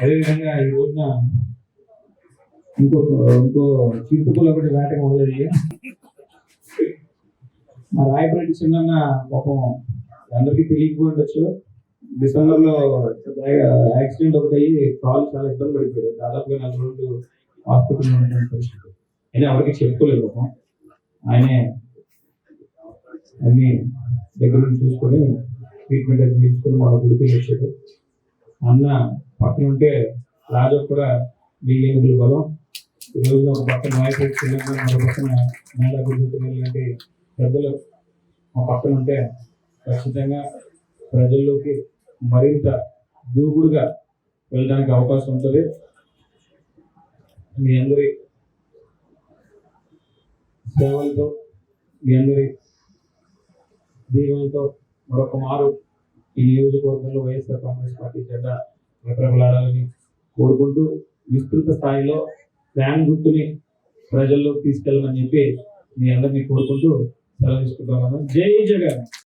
అదేవిధంగా ఈ రోజున ఇంకో ఇంకో చిరుతుపుల ఒకటి వేట మొదలయ్యి మా రాయపల్లి చిన్న పాపం అందరికీ తెలియకపోయి ఉండొచ్చు డిసెంబర్లో యాక్సిడెంట్ ఒకటి అయ్యి కాలు చాలా ఇబ్బంది పడిపోయాడు. దాదాపుగా నాలుగు రోజులు హాస్పిటల్లో పరిస్థితి. అయినా ఎవరికి చెప్పుకోలేదు పాపం. ఆయనే అన్ని దగ్గర నుంచి చూసుకొని ట్రీట్మెంట్ అది తీసుకొని మా గుడికి వచ్చాడు. అన్న పక్కన ఉంటే రాజు కూడా బియ్యం బలం. ఈ రోజు ఒక పక్కన నాయకుడు మరో పక్కన మేడా లాంటి పెద్దలు మా పక్కన ఉంటే ఖచ్చితంగా ప్రజల్లోకి మరింత దూకుడుగా వెళ్ళడానికి అవకాశం ఉంటుంది. మీ అందరి సేవలతో మీ అందరి దీవెనలతో మరొక మారు ఈ నియోజకవర్గంలో వైఎస్ఆర్ కాంగ్రెస్ పార్టీ జెండ విప్రబలాడాలని కోరుకుంటూ విస్తృత స్థాయిలో ఫ్యాన్ గుర్తుని ప్రజల్లోకి తీసుకెళ్ళమని చెప్పి మీ అందరినీ కోరుకుంటూ సెలవు ఇస్తున్నాను జై జగన్.